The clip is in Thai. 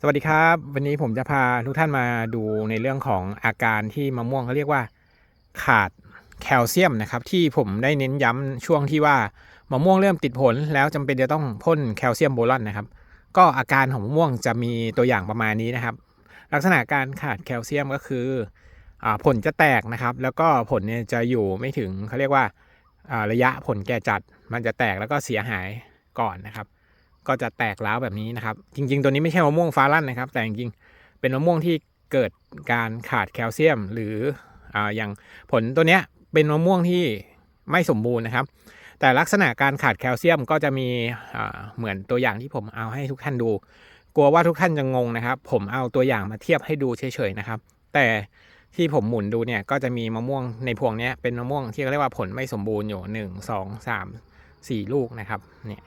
สวัสดีครับ วันนี้ผมจะพาทุกท่านมาดูในเรื่องของอาการที่มะม่วงเขาเรียกว่าขาดแคลเซียมนะครับ ที่ผมได้เน้นย้ำช่วงที่ว่ามะม่วงเริ่มติดผลแล้วจำเป็นจะต้องพ่นแคลเซียมโบรอนนะครับ ก็อาการของมะม่วงจะมีตัวอย่างประมาณนี้นะครับ ลักษณะการขาดแคลเซียมก็คืออผลจะแตกนะครับ แล้วก็ผลเนี่ยจะอยู่ไม่ถึงเขาเรียกว่าอ่าระยะผลแก่จัด มันจะแตกแล้วก็เสียหายก่อนนะครับ ก็จะแตกร้าวแบบนี้นะครับ จริง ๆ ตัวนี้ไม่ใช่มะม่วงฟ้าลั่นนะครับ แต่จริงๆเป็นมะม่วงที่เกิดการขาดแคลเซียม หรือออย่างผลตัวเนี้ยเป็นมะม่วงที่ไม่สมบูรณ์นะครับ แต่ลักษณะการขาดแคลเซียมก็จะมีเหมือนตัวอย่างที่ผมเอาให้ทุกท่านดู กลัวว่าทุกท่านจะงงนะครับ ผมเอาตัวอย่างมาเทียบให้ดูเฉยๆนะครับ แต่ที่ผมหมุนดูเนี่ยก็จะมีมะม่วงในพวงนี้เป็นมะม่วงที่เขาเรียกว่าผลไม่สมบูรณ์อยู่หนึ่งสองสามสี่ลูกนะครับเนี่ย